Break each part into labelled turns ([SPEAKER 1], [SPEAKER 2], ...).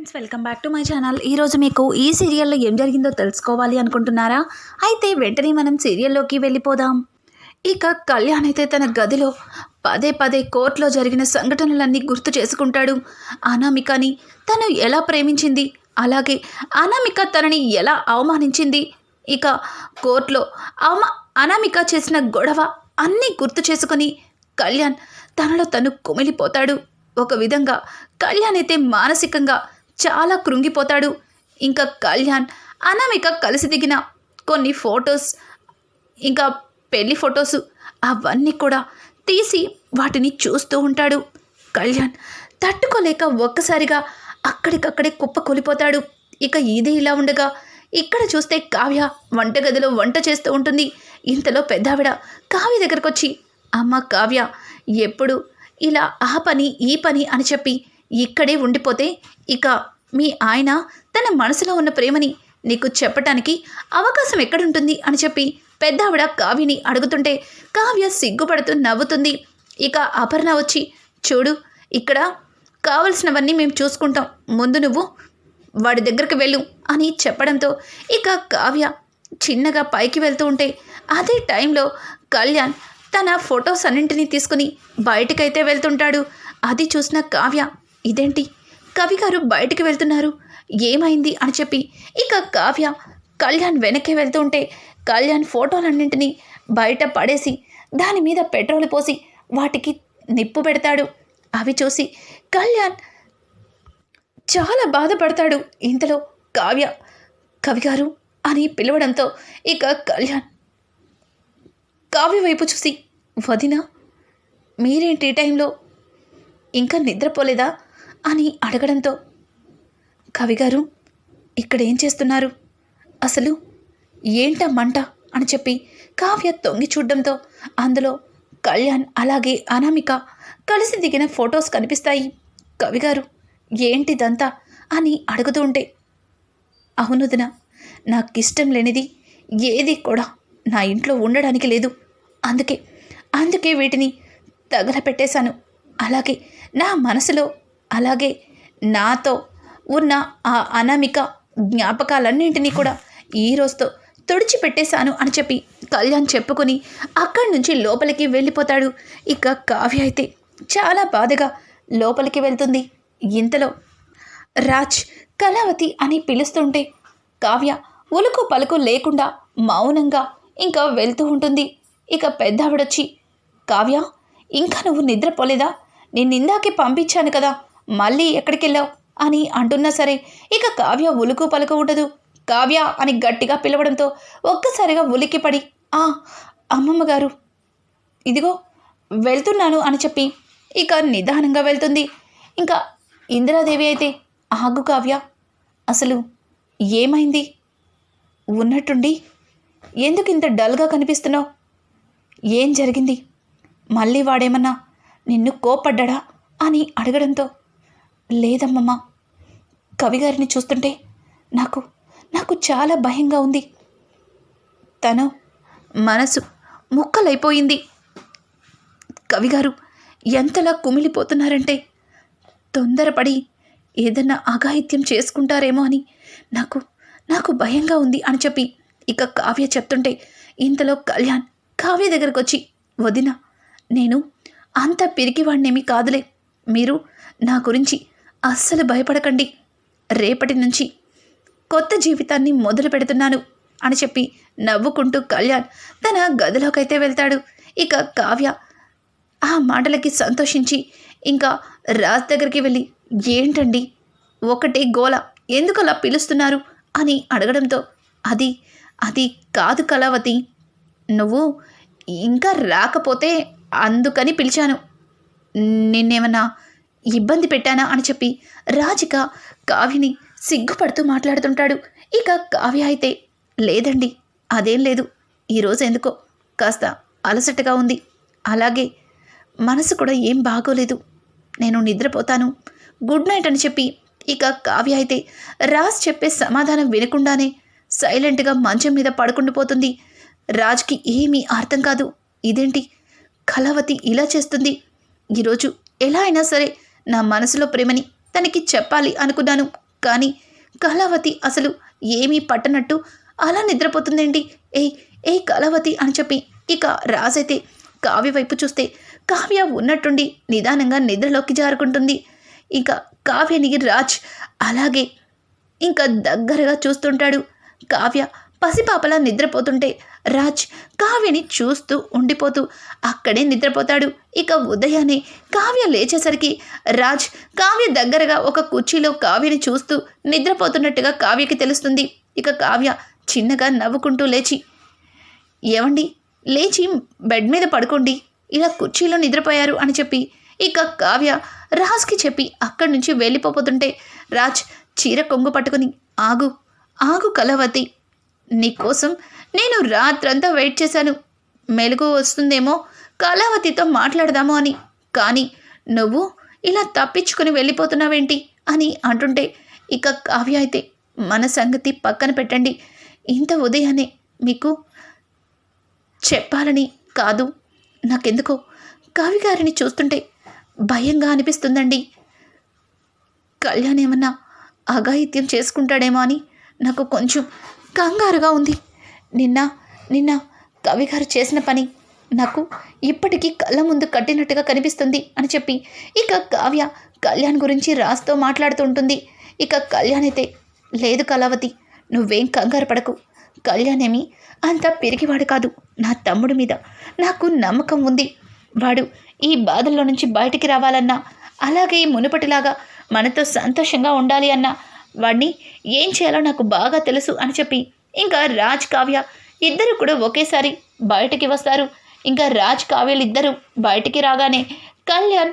[SPEAKER 1] Friends welcome back to my channel. ఈరోజు మీకు ఈ సీరియల్లో ఏం జరిగిందో తెలుసుకోవాలి అనుకుంటున్నారా? అయితే వెంటనే మనం సీరియల్లోకి వెళ్ళిపోదాం. ఇక కళ్యాణ్ అయితే తన గదిలో పదే పదే కోర్టులో జరిగిన సంఘటనలన్నీ గుర్తు చేసుకుంటాడు. అనామికని తను ఎలా ప్రేమించింది? అలాగే అనామిక తనని ఎలా అవమానించింది? ఇక కోర్టులో అవమా అనామిక చేసిన గొడవ అన్నీ గుర్తు చేసుకొని కళ్యాణ్ తనలో తను కుమిలిపోతాడు. ఒక విధంగా కళ్యాణ్ అయితే మానసికంగా చాలా కృంగిపోతాడు. ఇంకా కళ్యాణ్ అనామిక కలిసి దిగిన కొన్ని ఫొటోస్ ఇంకా పెళ్ళి ఫొటోస్ అవన్నీ కూడా తీసి వాటిని చూస్తూ ఉంటాడు. కళ్యాణ్ తట్టుకోలేక ఒక్కసారిగా అక్కడికక్కడే కుప్ప కొలిపోతాడు. ఇక ఇది ఇలా ఉండగా ఇక్కడ చూస్తే కావ్య వంటగదిలో వంట చేస్తూ ఉంటుంది. ఇంతలో పెద్దావిడ కావ్య దగ్గరకు వచ్చి అమ్మ కావ్య ఎప్పుడు ఇలా ఆ పని ఈ పని అని చెప్పి ఇక్కడే ఉండిపోతే ఇక మీ ఆయన తన మనసులో ఉన్న ప్రేమని నీకు చెప్పటానికి అవకాశం ఎక్కడుంటుంది అని చెప్పి పెద్దావిడ కావ్యని అడుగుతుంటే కావ్య సిగ్గుపడుతూ నవ్వుతుంది. ఇక అపర్ణ వచ్చి చూడు ఇక్కడ కావలసినవన్నీ మేము చూసుకుంటాం. ముందు నువ్వు వాడి దగ్గరికి వెళ్ళు అని చెప్పడంతో ఇక కావ్య చిన్నగా పైకి వెళ్తూ ఉంటే అదే టైంలో కళ్యాణ్ తన ఫొటోస్ అన్నింటినీ తీసుకుని బయటకైతే వెళ్తుంటాడు. అది చూసిన కావ్య ఇదేంటి? కవి గారు బయటికి వెళ్తున్నారు. ఏమైంది అని చెప్పి ఇక కావ్య కళ్యాణ్ వెనక్కి వెళ్తూ ఉంటే కళ్యాణ్ ఫోటోలన్నింటినీ బయట పడేసి దాని మీద పెట్రోల్ పోసి వాటికి నిప్పు పెడతాడు. అవి చూసి కళ్యాణ్ చాలా బాధపడతాడు. ఇంతలో కావ్య కవిగారు అని పిలవడంతో ఇక కళ్యాణ్ కావ్య వైపు చూసి వదిన మీరేంటి ఈ టైంలో? ఇంకా నిద్రపోలేదా? అని అడగడంతో కవిగారు ఇక్కడ ఏం చేస్తున్నారు? అసలు ఏంట మంట? అని చెప్పి కావ్య తొంగి చూడడంతో అందులో కళ్యాణ్ అలాగే అనామిక కలిసి దిగిన ఫొటోస్ కనిపిస్తాయి. కవిగారు ఏంటిదంతా? అని అడుగుతూ ఉంటే అవునుదిన నాకిష్టం లేనిది ఏది కూడా నా ఇంట్లో ఉండడానికి లేదు. అందుకే అందుకే వీటిని తగలపెట్టేశాను. అలాగే నా మనసులో అలాగే నాతో ఉన్న ఆ అనామిక జ్ఞాపకాలన్నింటినీ కూడా ఈ రోజుతో తుడిచిపెట్టేశాను అని చెప్పి కళ్యాణ్ చెప్పుకొని అక్కడి నుంచి లోపలికి వెళ్ళిపోతాడు. ఇక కావ్య అయితే చాలా బాధగా లోపలికి వెళ్తుంది. ఇంతలో రాజ్ కళావతి అని పిలుస్తుంటే కావ్య ఉలుకు పలుకు లేకుండా మౌనంగా ఇంకా వెళ్తూ ఉంటుంది. ఇక పెద్దావిడొచ్చి కావ్య ఇంకా నువ్వు నిద్రపోలేదా? నేను ఇందాకే పంపించాను కదా. మళ్ళీ ఎక్కడికి వెళ్ళావు అని అంటున్నా సరే. ఇక కావ్య ఉలుకు పలుకు ఉండదు. కావ్య అని గట్టిగా పిలవడంతో ఒక్కసారిగా ఉలిక్కిపడి ఆ అమ్మమ్మ గారు ఇదిగో వెళ్తున్నాను అని చెప్పి ఇక నిదానంగా వెళ్తుంది. ఇంకా ఇందిరాదేవి అయితే ఆగు కావ్య అసలు ఏమైంది? ఉన్నట్టుండి ఎందుకు ఇంత డల్గా కనిపిస్తున్నావు? ఏం జరిగింది? మళ్ళీ వాడేమన్నా నిన్ను కోపడ్డా అని అడగడంతో లేదమ్మమ్మ. కవిగారిని చూస్తుంటే నాకు నాకు చాలా భయంగా ఉంది. తను మనసు ముక్కలైపోయింది. కవిగారు ఎంతలా కుమిలిపోతున్నారంటే తొందరపడి ఏదన్నా అఘాయిత్యం చేసుకుంటారేమో అని నాకు నాకు భయంగా ఉంది అని చెప్పి ఇక కావ్య చెప్తుంటే ఇంతలో కళ్యాణ్ కావ్య దగ్గరకు వచ్చి వదిన నేను అంత పిరికివాణ్ణేమీ కాదులే. మీరు నా గురించి అస్సలు భయపడకండి. రేపటి నుంచి కొత్త జీవితాన్ని మొదలు పెడుతున్నాను అని చెప్పి నవ్వుకుంటూ కళ్యాణ్ తన గదిలోకైతే వెళ్తాడు. ఇక కావ్య ఆ మాటలకి సంతోషించి ఇంకా రాజ్ దగ్గరికి వెళ్ళి ఏంటండి? ఒకటే గోల. ఎందుకు అలా పిలుస్తున్నారు? అని అడగడంతో అది అది కాదు కళావతి. నువ్వు ఇంకా రాకపోతే అందుకని పిలిచాను. నిన్నేమన్నా ఇబ్బంది పెట్టానా అని చెప్పి రాజిక కావ్యని సిగ్గుపడుతూ మాట్లాడుతుంటాడు. ఇక కావ్య అయితే లేదండి అదేం లేదు. ఈరోజు ఎందుకో కాస్త అలసటగా ఉంది. అలాగే మనసు కూడా ఏం బాగోలేదు. నేను నిద్రపోతాను. గుడ్ నైట్ అని చెప్పి ఇక కావ్య అయితే రాజ్ చెప్పే సమాధానం వినకుండానే సైలెంట్గా మంచం మీద పడుకుండిపోతుంది రాజ్కి ఏమీ అర్థం కాదు. ఇదేంటి? కళావతి ఇలా చేస్తుంది. ఈరోజు ఎలా అయినా సరే నా మనసులో ప్రేమని తనకి చెప్పాలి అనుకున్నాను. కానీ కళావతి అసలు ఏమీ పట్టనట్టు అలా నిద్రపోతుందేంటి? ఏయ్ ఏ కళావతి అని చెప్పి ఇక రాజైతే కావ్య వైపు చూస్తే కావ్య ఉన్నట్టుండి నిదానంగా నిద్రలోకి జారుకుంటుంది. ఇంకా కావ్యని రాజ్ అలాగే ఇంకా దగ్గరగా చూస్తుంటాడు. కావ్య పసిపాపలా నిద్రపోతుంటే రాజ్ కావ్యని చూస్తూ ఉండిపోతూ అక్కడే నిద్రపోతాడు. ఇక ఉదయాన్నే కావ్య లేచేసరికి రాజ్ కావ్య దగ్గరగా ఒక కుర్చీలో కావ్యని చూస్తూ నిద్రపోతున్నట్టుగా కావ్యకి తెలుస్తుంది. ఇక కావ్య చిన్నగా నవ్వుకుంటూ లేచి ఏమండి లేచి బెడ్ మీద పడుకోండి. ఇలా కుర్చీలో నిద్రపోయారు అని చెప్పి ఇక కావ్య రాజ్కి చెప్పి అక్కడి నుంచి వెళ్ళిపోతుంటే రాజ్ చీర కొంగు పట్టుకుని ఆగు ఆగు కలవతి నీకోసం నేను రాత్రంతా వెయిట్ చేశాను. మెలుగు వస్తుందేమో కళావతితో మాట్లాడదాము అని. కానీ నువ్వు ఇలా తప్పించుకుని వెళ్ళిపోతున్నావేంటి అని అంటుంటే ఇక కావ్య అయితే మన సంగతి పక్కన పెట్టండి. ఇంత ఉదయాన్నే మీకు చెప్పాలని కాదు. నాకెందుకో కావ్య గారిని చూస్తుంటే భయంగా అనిపిస్తుందండి. కళ్యాణ్ ఏమన్నా అఘాయిత్యం చేసుకుంటాడేమో అని నాకు కొంచెం కంగారుగా ఉంది. నిన్న నిన్న కవిగారు చేసిన పని నాకు ఇప్పటికీ కళ్ళ ముందు కట్టినట్టుగా కనిపిస్తుంది అని చెప్పి ఇక కావ్య కళ్యాణ్ గురించి రాస్తో మాట్లాడుతూ ఉంటుంది. ఇక కళ్యాణ్ అయితే లేదు కళావతి నువ్వేం కంగారు పడకు. కళ్యాణ్ ఏమి అంత పెరిగివాడు కాదు. నా తమ్ముడి మీద నాకు నమ్మకం ఉంది. వాడు ఈ బాధల్లో నుంచి బయటికి రావాలన్నా అలాగే మునుపటిలాగా మనతో సంతోషంగా ఉండాలి అన్నా వాడిని ఏం చేయాలో నాకు బాగా తెలుసు అని చెప్పి. ఇంకా రాజ్ కావ్య ఇద్దరు కూడా ఒకేసారి బయటికి వస్తారు. ఇంకా రాజ్ కావ్యలు ఇద్దరు బయటికి రాగానే కళ్యాణ్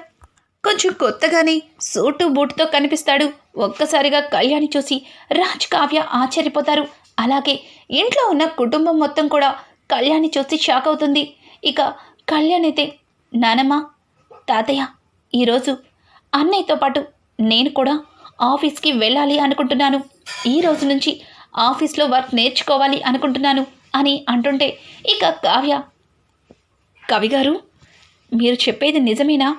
[SPEAKER 1] కొంచెం కొత్తగానే సూటు బూటుతో కనిపిస్తాడు. ఒక్కసారిగా కళ్యాణి చూసి రాజ్ కావ్య ఆశ్చర్యపోతారు. అలాగే ఇంట్లో ఉన్న కుటుంబం మొత్తం కూడా కళ్యాణి చూసి షాక్ అవుతుంది. ఇక కళ్యాణ్ అయితే నానమ్మ తాతయ్య ఈరోజు అన్నయ్యతో పాటు నేను కూడా ఆఫీస్కి వెళ్ళాలి అనుకుంటున్నాను. ఈ రోజు నుంచి ఆఫీస్లో వర్క్ నేర్చుకోవాలి అనుకుంటున్నాను అని అంటుంటే ఇక కావ్య కవి గారు మీరు చెప్పేది నిజమేనా?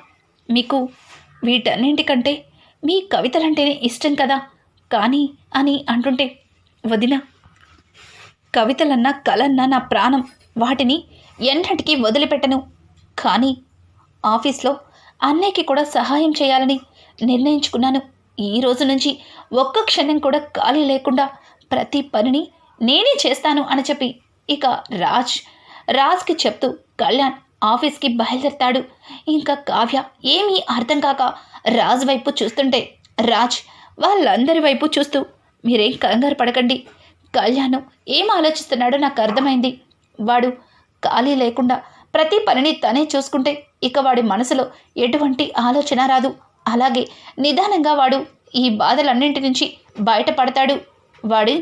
[SPEAKER 1] మీకు వీటన్నింటికంటే మీ కవితలంటేనే ఇష్టం కదా? కానీ అని అంటుంటే వదిన కవితలన్నా కలన్నా నా ప్రాణం. వాటిని ఎన్నటికీ వదిలిపెట్టను. కానీ ఆఫీస్లో అన్నయ్యకి కూడా సహాయం చేయాలని నిర్ణయించుకున్నాను. ఈ రోజు నుంచి ఒక్క క్షణం కూడా ఖాళీ లేకుండా ప్రతి పనిని నేనే చేస్తాను అని చెప్పి ఇక రాజ్ రాజ్కి చెప్తూ కళ్యాణ్ ఆఫీస్కి బయలుదేరతాడు. ఇంకా కావ్య ఏమీ అర్థం కాక రాజ్ వైపు చూస్తుంటే రాజ్ వాళ్ళందరి వైపు చూస్తూ మీరేం కంగారు పడకండి. కళ్యాణ్ ఏం ఆలోచిస్తున్నాడో నాకు అర్థమైంది. వాడు ఖాళీ లేకుండా ప్రతి పనిని తనే చూసుకుంటే ఇక వాడి మనసులో ఎటువంటి ఆలోచన రాదు. అలాగే నిదానంగా వాడు ఈ బాధలన్నింటి నుంచి బయటపడతాడు. వాడి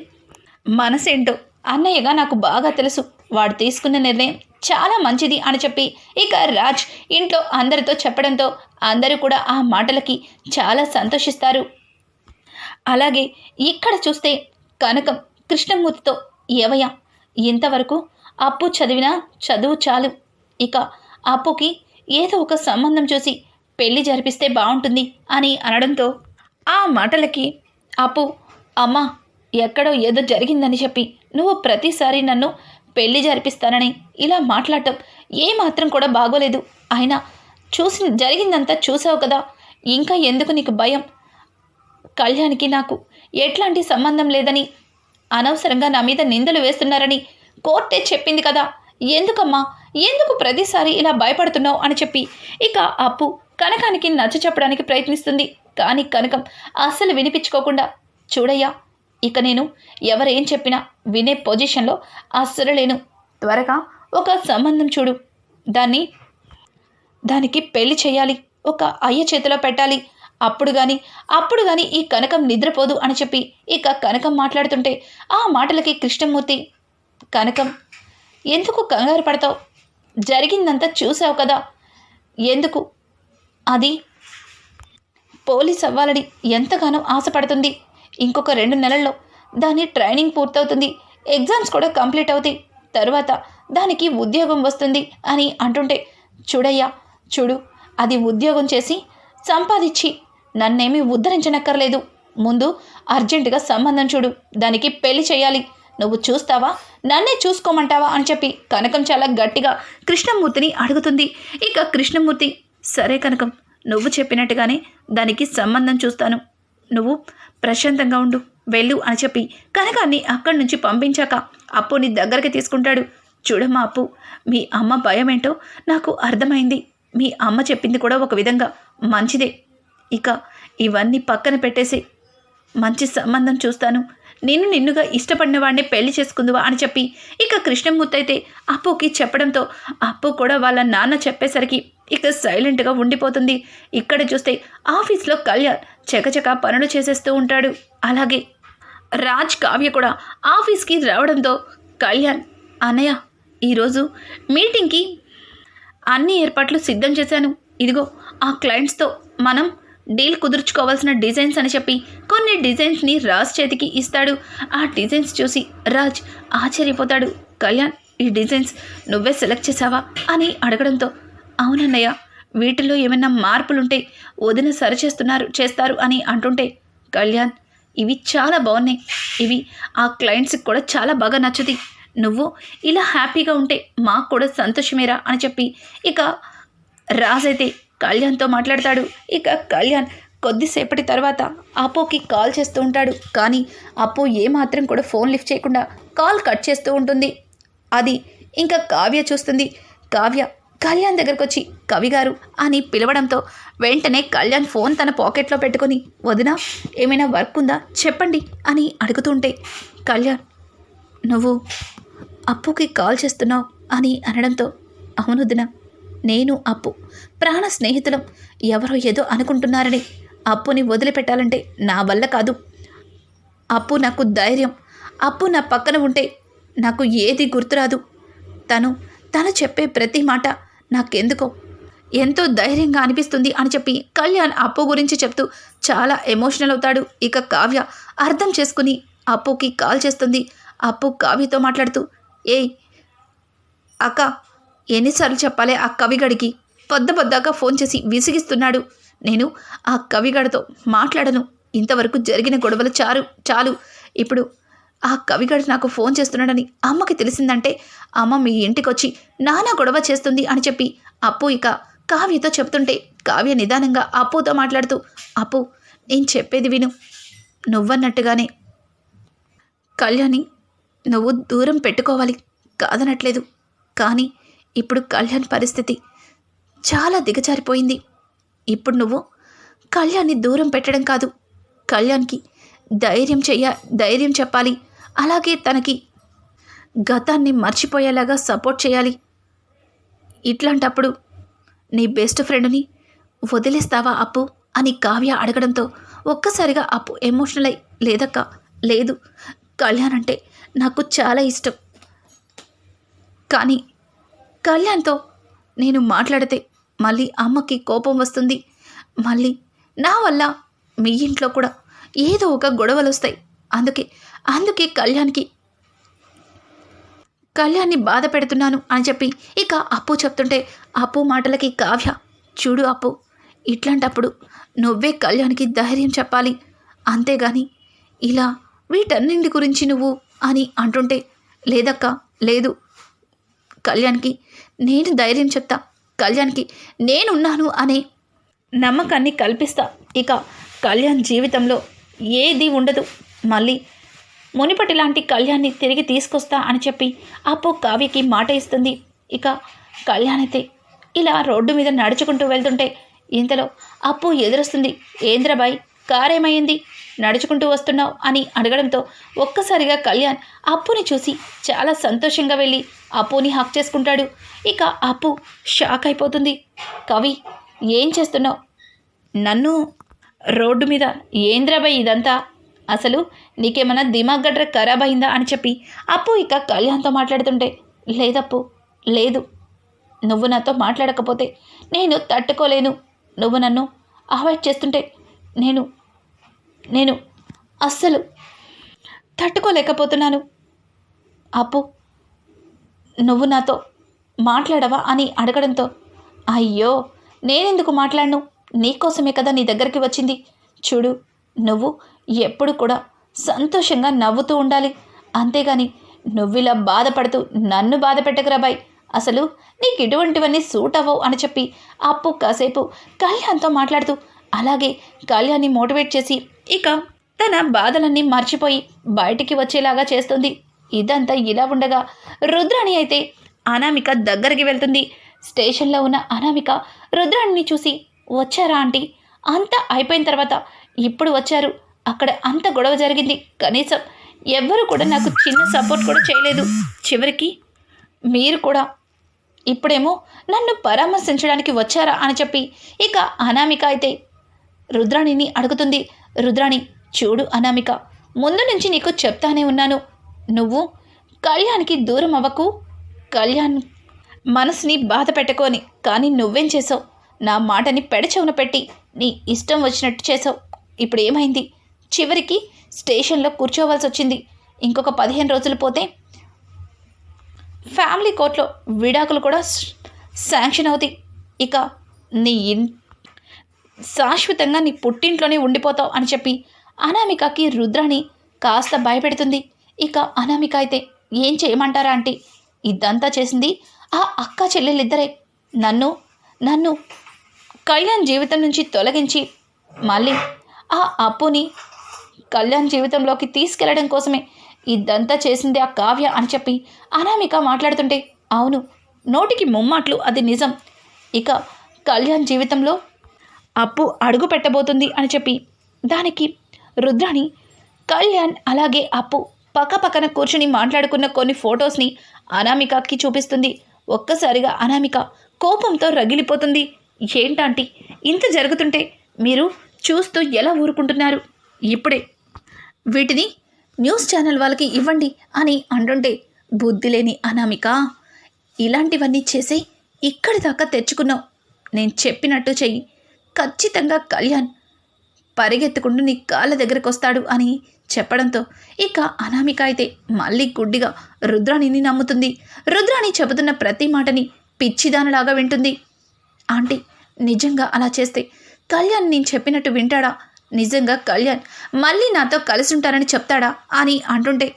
[SPEAKER 1] మనసేంటో అన్నయ్యగా నాకు బాగా తెలుసు. వాడు తీసుకున్న నిర్ణయం చాలా మంచిది అని చెప్పి ఇక రాజ్ ఇంట్లో అందరితో చెప్పడంతో అందరూ కూడా ఆ మాటలకి చాలా సంతోషిస్తారు. అలాగే ఇక్కడ చూస్తే కనకం కృష్ణమూర్తితో ఏవయ్య ఇంతవరకు అప్పు చదివినా చదువు చాలు. ఇక అప్పుకి ఏదో ఒక సంబంధం చూసి పెళ్ళి జరిపిస్తే బాగుంటుంది అని అనడంతో ఆ మాటలకి అప్పు అమ్మా ఎక్కడో ఏదో జరిగిందని చెప్పి నువ్వు ప్రతిసారి నన్ను పెళ్ళి జరిపిస్తానని ఇలా మాట్లాడటం ఏమాత్రం కూడా బాగోలేదు. అయినా చూసి జరిగిందంతా చూసావు కదా ఇంకా ఎందుకు నీకు భయం? కళ్యాణ్కి నాకు ఎట్లాంటి సంబంధం లేదని అనవసరంగా నా మీద నిందలు వేస్తున్నారని కోర్టే చెప్పింది కదా ఎందుకమ్మా ఎందుకు ప్రతిసారి ఇలా భయపడుతున్నావు? అని చెప్పి ఇక అప్పు కనకానికి నచ్చ చెప్పడానికి ప్రయత్నిస్తుంది కానీ కనకం అస్సలు వినిపించుకోకుండా చూడయ్యా ఇక నేను ఎవరేం చెప్పినా వినే పొజిషన్లో అస్సలు లేను. త్వరగా ఒక సంబంధం చూడు. దాన్ని దానికి పెళ్ళి చేయాలి ఒక అయ్య చేతిలో పెట్టాలి. అప్పుడు కానీ అప్పుడు కానీ ఈ కనకం నిద్రపోదు అని చెప్పి ఇక కనకం మాట్లాడుతుంటే ఆ మాటలకి కృష్ణమూర్తి కనకం ఎందుకు కంగారు పడతావు? జరిగిందంతా చూసావు కదా? ఎందుకు? అది? పోలీస్ అవ్వాలని ఎంతగానో ఆశపడుతుంది. ఇంకొక రెండు నెలల్లో దాని ట్రైనింగ్ పూర్తవుతుంది. ఎగ్జామ్స్ కూడా కంప్లీట్ అవుతాయి. తరువాత దానికి ఉద్యోగం వస్తుంది అని అంటుంటే చూడయ్యా చూడు అది ఉద్యోగం చేసి సంపాదించి నన్నేమీ ఉద్ధరించనక్కర్లేదు. ముందు అర్జెంటుగా సంబంధం చూడు. దానికి పెళ్ళి చేయాలి. నువ్వు చూస్తావా? నన్నే చూసుకోమంటావా? అని చెప్పి కనకం చాలా గట్టిగా కృష్ణమూర్తిని అడుగుతుంది. ఇక కృష్ణమూర్తి సరే కనకం నువ్వు చెప్పినట్టుగానే దానికి సంబంధం చూస్తాను. నువ్వు ప్రశాంతంగా ఉండు వెళ్ళు అని చెప్పి కనకాన్ని అక్కడి నుంచి పంపించాక అప్పుని దగ్గరికి తీసుకుంటాడు. చూడమ్మా అప్పు మీ అమ్మ భయం ఏంటో నాకు అర్థమైంది. మీ అమ్మ చెప్పింది కూడా ఒక విధంగా మంచిదే. ఇక ఇవన్నీ పక్కన పెట్టేసి మంచి సంబంధం చూస్తాను. నేను నిన్నుగా ఇష్టపడిన వాడిని పెళ్ళి చేసుకుందువా అని చెప్పి ఇక కృష్ణమూర్తి అయితే అప్పుకి చెప్పడంతో అప్పు కూడా వాళ్ళ నాన్న చెప్పేసరికి ఇక సైలెంట్గా ఉండిపోతుంది. ఇక్కడ చూస్తే ఆఫీస్లో కళ్యాణ్ చకచక పనులు చేసేస్తూ ఉంటాడు. అలాగే రాజ్ కావ్య కూడా ఆఫీస్కి రావడంతో కళ్యాణ్ అన్నయ్య ఈరోజు మీటింగ్కి అన్ని ఏర్పాట్లు సిద్ధం చేశాను. ఇదిగో ఆ క్లయింట్స్తో మనం డీల్ కుదుర్చుకోవాల్సిన డిజైన్స్ అని చెప్పి కొన్ని డిజైన్స్ని రాజ్ చేతికి ఇస్తాడు. ఆ డిజైన్స్ చూసి రాజ్ ఆశ్చర్యపోతాడు. కళ్యాణ్ ఈ డిజైన్స్ నువ్వే సెలెక్ట్ చేసావా అని అడగడంతో అవునన్నయ్య వీటిలో ఏమైనా మార్పులుంటే వదిన సరిచేస్తున్నారు చేస్తారు అని అంటుంటే కళ్యాణ్ ఇవి చాలా బాగున్నాయి. ఇవి ఆ క్లయింట్స్కి కూడా చాలా బాగా నచ్చుతాయి. నువ్వు ఇలా హ్యాపీగా ఉంటే మాకు కూడా సంతోషమేరా అని చెప్పి ఇక రాజైతే కళ్యాణ్తో మాట్లాడతాడు. ఇక కళ్యాణ్ కొద్దిసేపటి తర్వాత అపోకి కాల్ చేస్తూ ఉంటాడు. కానీ అప్పు ఏమాత్రం కూడా ఫోన్ లిఫ్ట్ చేయకుండా కాల్ కట్ చేస్తూ ఉంటుంది. అది ఇంకా కావ్య చూస్తుంది. కావ్య కళ్యాణ్ దగ్గరకు వచ్చి కవి గారు అని పిలవడంతో వెంటనే కళ్యాణ్ ఫోన్ తన పాకెట్లో పెట్టుకొని వదినా ఏమైనా వర్క్ ఉందా? చెప్పండి అని అడుగుతుంటే కళ్యాణ్ నువ్వు అప్పుకి కాల్ చేస్తున్నావు అని అనడంతో అవును వదినా నేను అప్పు. ప్రాణ స్నేహితులం. ఎవరో ఏదో అనుకుంటున్నారని అప్పుని వదిలిపెట్టాలంటే నా వల్ల కాదు. అప్పు నాకు ధైర్యం. అప్పు నా పక్కన ఉంటే నాకు ఏది గుర్తురాదు. తను తను చెప్పే ప్రతి మాట నాకెందుకో? ఎంతో ధైర్యంగా అనిపిస్తుంది అని చెప్పి కళ్యాణ్ అప్పు గురించి చెప్తూ చాలా ఎమోషనల్ అవుతాడు. ఇక కావ్య అర్థం చేసుకుని అప్పుకి కాల్ చేస్తుంది. అప్పు కావ్యతో మాట్లాడుతూ ఏయ్ అక్క ఎన్నిసార్లు చెప్పాలి ఆ కవిగడికి? పొద్ద పొద్దాక ఫోన్ చేసి విసిగిస్తున్నాడు. నేను ఆ కవిగడతో మాట్లాడను. ఇంతవరకు జరిగిన గొడవలు చారు చాలు. ఇప్పుడు ఆ కవిగడు నాకు ఫోన్ చేస్తున్నాడని అమ్మకి తెలిసిందంటే అమ్మ మీ ఇంటికి వచ్చి నానా గొడవ చేస్తుంది అని చెప్పి అప్పు ఇక కావ్యతో చెప్తుంటే కావ్య నిదానంగా అప్పుతో మాట్లాడుతూ అప్పు నేను చెప్పేది విను. నువ్వన్నట్టుగానే కళ్యాణి నువ్వు దూరం పెట్టుకోవాలి. కాదనట్లేదు. కానీ ఇప్పుడు కళ్యాణ్ పరిస్థితి చాలా దిగజారిపోయింది. ఇప్పుడు నువ్వు కళ్యాణ్ని దూరం పెట్టడం కాదు. కళ్యాణ్కి ధైర్యం చెయ్య ధైర్యం చెప్పాలి. అలాగే తనకి గతాన్ని మర్చిపోయేలాగా సపోర్ట్ చేయాలి ఇట్లాంటప్పుడు నీ బెస్ట్ ఫ్రెండ్ని వదిలేస్తావా అప్పు? అని కావ్య అడగడంతో ఒక్కసారిగా అప్పు ఎమోషనల్ అయి లేదక్క లేదు. కళ్యాణ్ అంటే నాకు చాలా ఇష్టం. కానీ కళ్యాణ్తో నేను మాట్లాడితే మళ్ళీ అమ్మకి కోపం వస్తుంది. మళ్ళీ నా వల్ల మీ ఇంట్లో కూడా ఏదో ఒక గొడవలు వస్తాయి. అందుకే అందుకే కళ్యాణ్కి కళ్యాణ్ని బాధ పెడుతున్నాను అని చెప్పి ఇక అప్పు చెప్తుంటే అప్పు మాటలకి కావ్య చూడు అప్పు ఇట్లాంటప్పుడు నువ్వే కళ్యాణ్కి ధైర్యం చెప్పాలి. అంతేగాని ఇలా వీటన్నింటి గురించి నువ్వు అని అంటుంటే లేదక్క లేదు. కళ్యాణ్కి నేను ధైర్యం చెప్తా. కళ్యాణ్కి నేనున్నాను అనే నమ్మకాన్ని కల్పిస్తా. ఇక కళ్యాణ్ జీవితంలో ఏది ఉండదు. మళ్ళీ మునిపటి లాంటి కళ్యాణ్ని తిరిగి తీసుకొస్తా అని చెప్పి అప్పు కావ్యకి మాట ఇస్తుంది. ఇక కళ్యాణ్ అయితే ఇలా రోడ్డు మీద నడుచుకుంటూ వెళ్తుంటే ఇంతలో అప్పు ఎదురొస్తుంది. ఏంద్రబాయ్ కారేమైంది? నడుచుకుంటూ వస్తున్నావు అని అడగడంతో ఒక్కసారిగా కళ్యాణ్ అప్పుని చూసి చాలా సంతోషంగా వెళ్ళి అప్పుని హక్ చేసుకుంటాడు. ఇక అప్పు షాక్ అయిపోతుంది. కవి ఏం చేస్తున్నావు? నన్ను రోడ్డు మీద ఏంద్రబాయ్ ఇదంతా? అసలు నీకేమైనా దిమాగ్ గడ్ర ఖరాబ్ అయిందా? అని చెప్పి అప్పు ఇక కళ్యాణ్తో మాట్లాడుతుంటే లేదప్పు లేదు. నువ్వు నాతో మాట్లాడకపోతే నేను తట్టుకోలేను. నువ్వు నన్ను అవాయిడ్ చేస్తుంటే నేను నేను అస్సలు తట్టుకోలేకపోతున్నాను. అప్పు నువ్వు నాతో మాట్లాడవా అని అడగడంతో అయ్యో నేనెందుకు మాట్లాడను? నీకోసమే కదా నీ దగ్గరికి వచ్చింది. చూడు నువ్వు ఎప్పుడు కూడా సంతోషంగా నవ్వుతూ ఉండాలి. అంతేగాని నువ్విలా బాధపడుతూ నన్ను బాధ పెట్టకురాబాయ్ అసలు నీకు ఇటువంటివన్నీ సూట్ అవ్వవు అని చెప్పి అప్పు కాసేపు కళ్యాణ్తో మాట్లాడుతూ అలాగే కళ్యాణ్ని మోటివేట్ చేసి ఇక తన బాధలన్నీ మర్చిపోయి బయటికి వచ్చేలాగా చేస్తుంది. ఇదంతా ఇలా ఉండగా రుద్రాణి అయితే అనామిక దగ్గరికి వెళ్తుంది. స్టేషన్లో ఉన్న అనామిక రుద్రాణిని చూసి వచ్చారా ఆంటీ? అంతా అయిపోయిన తర్వాత ఇప్పుడు వచ్చారు. అక్కడ అంత గొడవ జరిగింది. కనీసం ఎవ్వరు కూడా నాకు చిన్న సపోర్ట్ కూడా చేయలేదు. చివరికి మీరు కూడా ఇప్పుడేమో నన్ను పరామర్శించడానికి వచ్చారా? అని చెప్పి ఇక అనామిక అయితే రుద్రాణిని అడుగుతుంది. రుద్రాణి చూడు అనామిక ముందు నుంచి నీకు చెప్తానే ఉన్నాను. నువ్వు కళ్యాణ్కి దూరం అవ్వకు. కళ్యాణ్ మనసుని బాధ పెట్టుకొని కానీ నువ్వేం చేసావు నా మాటని పెడచెవున పెట్టి నీ ఇష్టం వచ్చినట్టు చేసావు ఇప్పుడు ఏమైంది? చివరికి స్టేషన్లో కూర్చోవలసి వచ్చింది. ఇంకొక పదిహేను రోజులు పోతే ఫ్యామిలీ కోర్టులో విడాకులు కూడా శాంక్షన్ అవుతాయి. ఇక నీ ఇన్ శాశ్వతంగా నీ పుట్టింట్లోనే ఉండిపోతావు అని చెప్పి అనామికకి రుద్రాని కాస్త భయపెడుతుంది. ఇక అనామిక అయితే ఏం చేయమంటారా ఆంటీ? ఇదంతా చేసింది ఆ అక్క చెల్లెలిద్దరే. నన్ను నన్ను కళ్యాణ్ జీవితం నుంచి తొలగించి మళ్ళీ ఆ అప్పుని కళ్యాణ్ జీవితంలోకి తీసుకెళ్ళడం కోసమే ఇదంతా చేసింది ఆ కావ్య అని చెప్పి అనామిక మాట్లాడుతుంటే అవును నోటికి ముమ్మాట్లు అది నిజం. ఇక కళ్యాణ్ జీవితంలో అప్పు అడుగు పెట్టబోతుంది అని చెప్పి దానికి రుద్రాణి కళ్యాణ్ అలాగే అప్పు పక్క పక్కన కూర్చుని మాట్లాడుకున్న కొన్ని ఫొటోస్ని అనామికకి చూపిస్తుంది. ఒక్కసారిగా అనామిక కోపంతో రగిలిపోతుంది. ఏంటంటే ఇంత జరుగుతుంటే మీరు చూస్తూ ఎలా ఊరుకుంటున్నారు? ఇప్పుడే వీటిని న్యూస్ ఛానల్ వాళ్ళకి ఇవ్వండి అని అంటుంటే బుద్ధి లేని అనామిక ఇలాంటివన్నీ చేసి ఇక్కడి దాకా తెచ్చుకున్నావు. నేను చెప్పినట్టు చెయ్యి. ఖచ్చితంగా కళ్యాణ్ పరిగెత్తుకుంటూ నీ కాళ్ళ దగ్గరకు వస్తాడు అని చెప్పడంతో ఇక అనామిక అయితే మళ్ళీ గుడ్డిగా రుద్రాణిని నమ్ముతుంది. రుద్రాణి చెబుతున్న ప్రతి మాటని పిచ్చిదానలాగా వింటుంది. ఆంటీ నిజంగా అలా చేస్తే కళ్యాణ్ నేను చెప్పినట్టు వింటాడా? నిజంగా కళ్యాణ్ మళ్ళీ నాతో కలిసి ఉంటారని చెప్తాడా? అని అంటుంటే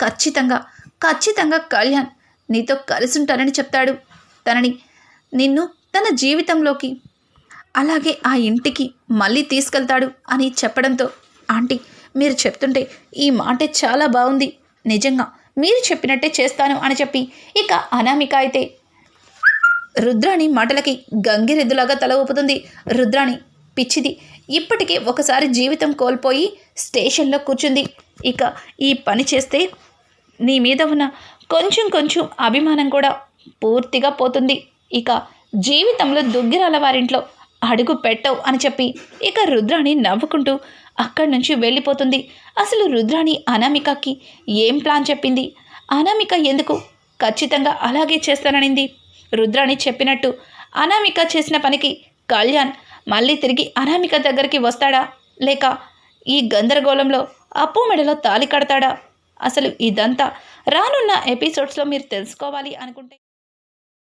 [SPEAKER 1] ఖచ్చితంగా ఖచ్చితంగా కళ్యాణ్ నీతో కలిసి ఉంటానని చెప్తాడు. తనని నిన్ను తన జీవితంలోకి అలాగే ఆ ఇంటికి మళ్ళీ తీసుకెళ్తాడు అని చెప్పడంతో ఆంటీ మీరు చెప్తుంటే ఈ మాటే చాలా బాగుంది. నిజంగా మీరు చెప్పినట్టే చేస్తాను అని చెప్పి ఇక అనామిక అయితే రుద్రాణి మాటలకి గంగిరెద్దులాగా తల ఊపుతుంది. రుద్రాణి పిచ్చిది ఇప్పటికే ఒకసారి జీవితం కోల్పోయి స్టేషన్లో కూర్చుంది. ఇక ఈ పని చేస్తే నీ మీద ఉన్న కొంచెం కొంచెం అభిమానం కూడా పూర్తిగా పోతుంది. ఇక జీవితంలో దుగ్గిరాల వారింట్లో అడుగు పెట్టవు అని చెప్పి ఇక రుద్రాణి నవ్వుకుంటూ అక్కడి నుంచి వెళ్ళిపోతుంది. అసలు రుద్రాణి అనామికకి ఏం ప్లాన్ చెప్పింది? అనామిక ఎందుకు ఖచ్చితంగా అలాగే చేస్తాననింది? రుద్రాణి చెప్పినట్టు అనామిక చేసిన పనికి కళ్యాణ్ మళ్ళీ తిరిగి అనామిక దగ్గరికి వస్తాడా? లేక ఈ గందరగోళంలో అప్పు మెడలో తాలి కడతాడా? అసలు ఇదంతా రానున్న ఎపిసోడ్స్లో మీరు తెలుసుకోవాలి అనుకుంటే